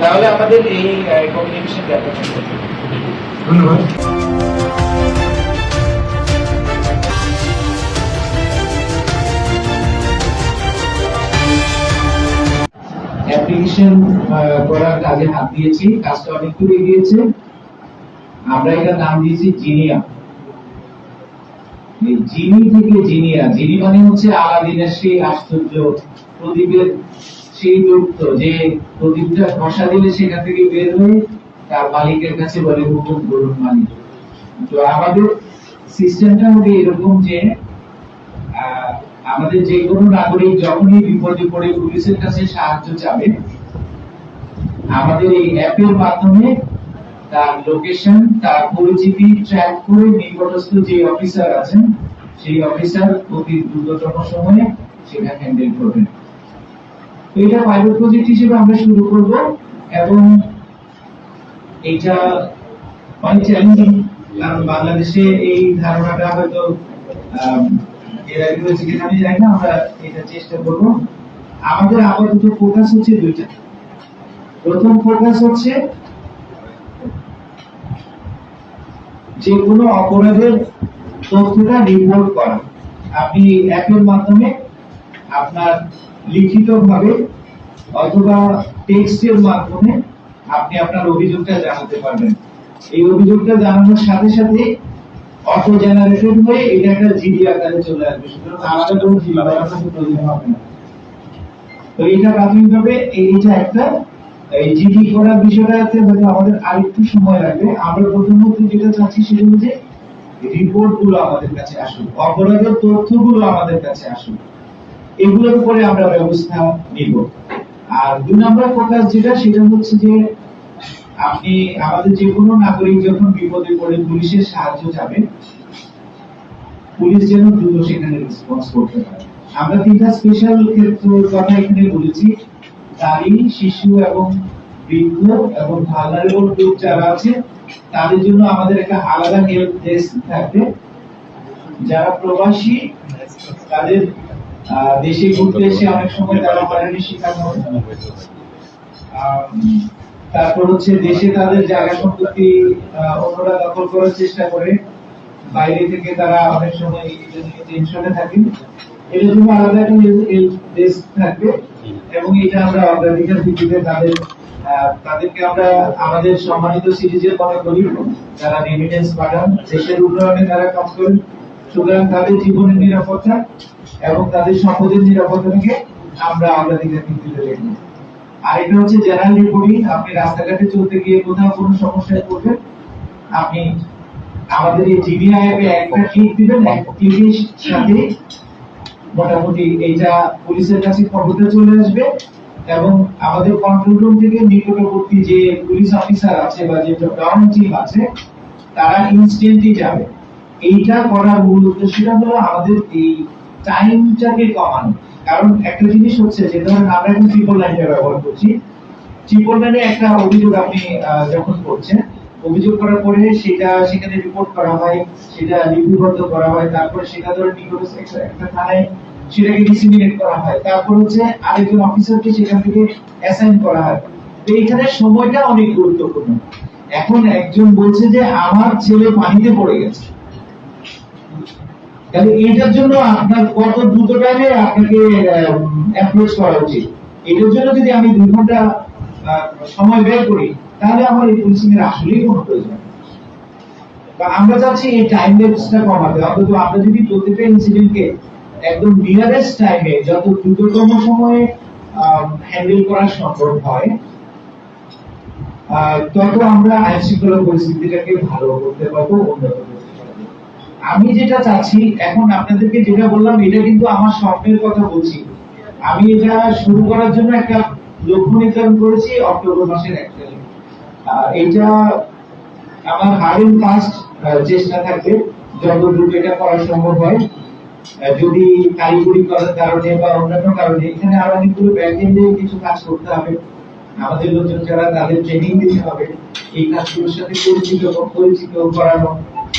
তাহলে আমাদের এই কমিউনিকেশন ব্যাপার ধন্যবাদ। অ্যাপ্লিকেশন করার কাজে হাত দিয়েছি কাজটা অনেক দূর এগিয়েছে। আমরা এটার নাম দিয়েছি জিনিয়া। জিনি থেকে জিনিয়া জিনি মানে হচ্ছে আলাদিনের সেই আশ্চর্য প্রদীপের সেই দৈত্য যে প্রদীপটা ঘষা দিলে সেখান থেকে বের হয়ে তার মালিকের কাছে বলে, হুকুম করুন মালিক। তো আমাদের সিস্টেমটা হবে এরকম যে আমাদের যে কোনো নাগরিক যখনই বিপদে পড়ে পুলিশের কাছে সাহায্য চাবে, আমাদের এই অ্যাপের মাধ্যমে তার লোকেশন, তার পরিচিতি ট্র্যাক করে নিকটস্থ যে অফিসার আছেন, সেই অফিসার অতি দ্রুততম সময়ে সেটা হ্যান্ডেল করবেন। এটা পাইলট প্রজেক্ট হিসেবে আমরা শুরু করব এবং এটা অনেক চ্যালেঞ্জিং কারণ বাংলাদেশে এই ধারণাটা হয়তো এর আগে হয়েছে কিনা আমি জানি না, আমরা এটা চেষ্টা করব। আমাদের আপাতত ফোকাস হচ্ছে দুইটা। প্রথম ফোকাস হচ্ছে যে কোনো অপরাধের তথ্যটা রিপোর্ট করা। আপনি অ্যাপের মাধ্যমে আপনার লিখিত ভাবে অথবা টেক্সটের মাধ্যমে আপনি আপনার অভিযোগটা জানাতে পারবেন। এই অভিযোগটা জানানোর সাথে সাথে অটো জেনারেটেড হয়ে এটা একটা জিডি আকারে চলে আসবে। সুতরাং আলাদা কোনো জিডি প্রয়োজন হবে না। তো এটা প্রাথমিকভাবে এইটা একটা, এই জিডি করার বিষয়টাতে হয়তো আমাদের আরেকটু সময় লাগবে। আমরা প্রথমত যেটা চাচ্ছি সেটা হচ্ছে রিপোর্টগুলো আমাদের কাছে আসুক, অপরাধের তথ্যগুলো আমাদের কাছে আসুক। এগুলোর উপরে আমরা ব্যবস্থা নিব। আর দুই নম্বর ফোকাস যেটা, সেটা হচ্ছে যে আপনি আমাদের যে কোনো নাগরিক যখন বিপদে পড়ে পুলিশের সাহায্য চাবে পুলিশ যেন দ্রুত সেখানে রেসপন্স করতে পারে। আমরা তিনটা স্পেশাল কথা এখানে বলেছি। নারী শিশু এবং বৃদ্ধ এবং ভালনারেবল গ্রুপ যারা আছে, তাদের জন্য আমাদের একটা আলাদা হেল্প ডেস্ক থাকবে। যারা প্রবাসী, তাদের দেশে ঘুরতে এসে অনেক সময় তারা হয়রানির শিকার হয় তারপর হচ্ছে দেশে তাদের জায়গা সম্পত্তি অন্যরা দখল করার চেষ্টা করে। বাইরে থেকে তারা অনেক সময় টেনশনে থাকেন। এর আলাদা একটা থাকবে এবং এটা আমরা অগ্রাধিকার ভিত্তিতে তাদের তাদেরকে আমরা আমাদের সম্মানিত সিরিজের মনে করি যারা রেমিটেন্স পাঠান, দেশের উন্নয়নে তারা কাজ করেন। সুতরাং তাদের জীবনের নিরাপত্তা এবং তাদের সম্পদের নিরাপত্তাকে আমরা অগ্রাধিকার ভিত্তিতে দেখব আর এটা হচ্ছে জেনারেল রিপোর্টিং আপনি রাস্তাঘাটে চলতে গিয়ে কোথাও কোনো সমস্যায় পড়বেন, আপনি আমাদের এই জিবিআ অ্যাপে একটা ক্লিক দিবেন ক্লিকের সাথে মোটামুটি এইটা পুলিশের কাছে খবরটা চলে আসবে এবং আমাদের কন্ট্রোল রুম থেকে নিকটবর্তী যে পুলিশ অফিসার আছে বা যে গ্রাউন্ড টিম আছে, তারা ইনস্ট্যান্টলি যাবে। এইটা করার মূল উদ্দেশ্যটা হলো আমাদের এই টাইমটাকে কমানো। কারণ একটা জিনিস হচ্ছে যে, ধরেন আমরা এখন ট্রিপল লাইনটা ব্যবহার করছি। ট্রিপল লাইনে একটা অভিযোগ আপনি যখন করছেন, অভিযোগ করার পরে সেটা সেখানে রিপোর্ট করা হয়, সেটা লিপিবদ্ধ করা হয়, তারপরে সেটা ধরে নিকটস্থ একটা- থানায় সেটাকে ডিসিমিনেট করা হয়। তারপর হচ্ছে আরেকজন অফিসারকে সেখান থেকে অ্যাসাইন করা হয়। তো এখানে সময়টা অনেক গুরুত্বপূর্ণ। এখন একজন বলছে যে, আমার ছেলে পানিতে পড়ে গেছে। তাহলে জন্য আপনার কত দ্রুত টাইমে আপনাকে অ্যাপ্রোচ করা উচিত? এটার জন্য যদি আমি দুই ঘণ্টা সময় করি, তাহলে আমার এই এর আসলেই কোনো প্রয়োজন আমরা চাচ্ছি এই টাইম লেপসটা কমাতে, অন্তত যদি ইনসিডেন্টকে একদম নিয়ারেস্ট টাইমে যত দ্রুততম সময়ে হ্যান্ডেল করা সম্ভব হয় তত আমরা আইন পরিস্থিতিটাকে ভালো করতে পারব, উন্নত করতে আমি যেটা চাচ্ছি, এখন আপনাদেরকে যেটা বললাম, এটা কিন্তু আমার স্বপ্নের কথা বলছি। আমি এটা শুরু করার জন্য একটা লক্ষ্য নির্ধারণ করেছি অক্টোবর মাসের এক আমার চেষ্টা থাকবে। এটা করা সম্ভব হয়। যদি কারিগরি করার কারণে বা অন্যান্য কারণে এখানে আরও অনেকগুলো ব্যাক এন্ডে কিছু কাজ করতে হবে। আমাদের লোকজন যারা তাদের ট্রেনিং দিতে হবে, এই কাজগুলোর সাথে পরিচিত পরিচিত করানো।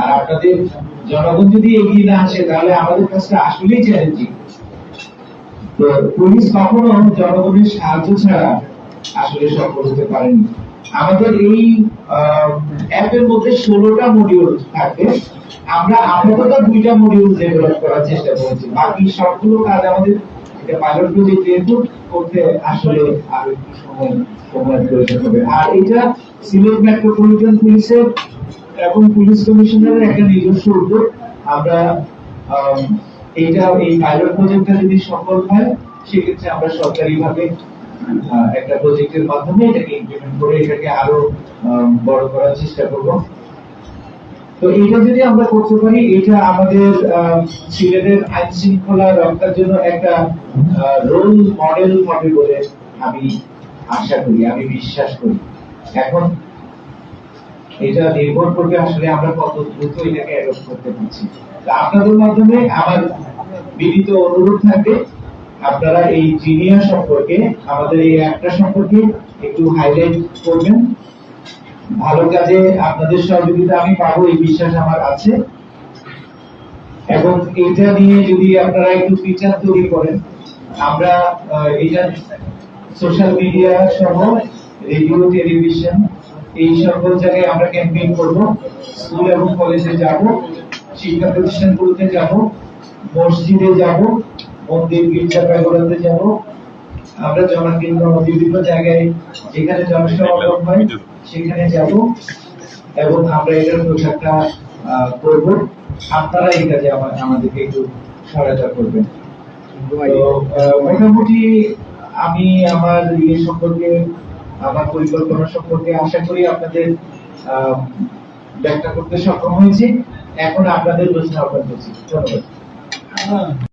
আর আপনাদের জনগণ যদি এগিয়ে না আসে, তাহলে আমাদের কাজটা আসলেই চ্যালেঞ্জিং তো পুলিশ কখনো জনগণের সাহায্য ছাড়া আসলে সফল হতে পারেনি। আমাদের এই অ্যাপের মধ্যে ষোলোটা মডিউল থাকবে আমরা আপাতত দুইটা মডিউল ডেভেলপ করার চেষ্টা করেছি। বাকি সবগুলো কাজ আমাদের এটা পাইলট প্রজেক্ট যেহেতু করতে আসলে আরও একটু সময় সময় প্রয়োজন হবে। আর এটা সিলেট মেট্রোপলিটন পুলিশের এবং পুলিশ কমিশনারের একটা নিজস্ব উদ্যোগ আমরা এইটা, এই পাইলট প্রজেক্টটা যদি সফল হয়, সেক্ষেত্রে আমরা সরকারি ভাবে একটা প্রজেক্টের মাধ্যমে এটাকে ইমপ্লিমেন্ট করে এটাকে আরও বড় করার চেষ্টা করব। তো এটা যদি আমরা করতে পারি এটা আমাদের সিলেটের আইন শৃঙ্খলা রক্ষার জন্য একটা রোল মডেল হবে বলে আমি আশা করি, আমি বিশ্বাস করি। এখন এটা নির্ভর করবে আসলে আমরা কত দ্রুত এটাকে অ্যাডপ্ট করতে পারছি। আপনাদের মাধ্যমে আমার বিনীত অনুরোধ থাকবে, আপনারা এই জিনিয়া সম্পর্কে, আমাদের এই অ্যাপটা সম্পর্কে একটু হাইলাইট করবেন। ভালো কাজে আপনাদের সহযোগিতা আমি পাবো, এই বিশ্বাস আমার আছে। এবং এটা নিয়ে যদি আপনারা একটু ফিচার তৈরি করেন, আমরা এটা সোশ্যাল মিডিয়া সহ রেডিও টেলিভিশন এই সকল জায়গায় আমরা ক্যাম্পেইন করব। স্কুল এবং কলেজে যাব শিক্ষা প্রতিষ্ঠানগুলোতে যাব মসজিদে যাব মন্দির গির্জা প্যাগোডাতে যাব। আমরা জনকীর্ণ বিভিন্ন জায়গায় যেখানে জনসমাগম হয় সেখানে যাব এবং আমরা এটার প্রচারটা করব আপনারা এই কাজে আমাদেরকে একটু সহায়তা করবেন। মোটামুটি আমি আমার ইয়ে সম্পর্কে আমার পরিকল্পনা সম্পর্কে আশা করি আপনাদের ব্যাখ্যা করতে সক্ষম হয়েছি। এখন আপনাদের প্রশ্ন করছি। ধন্যবাদ।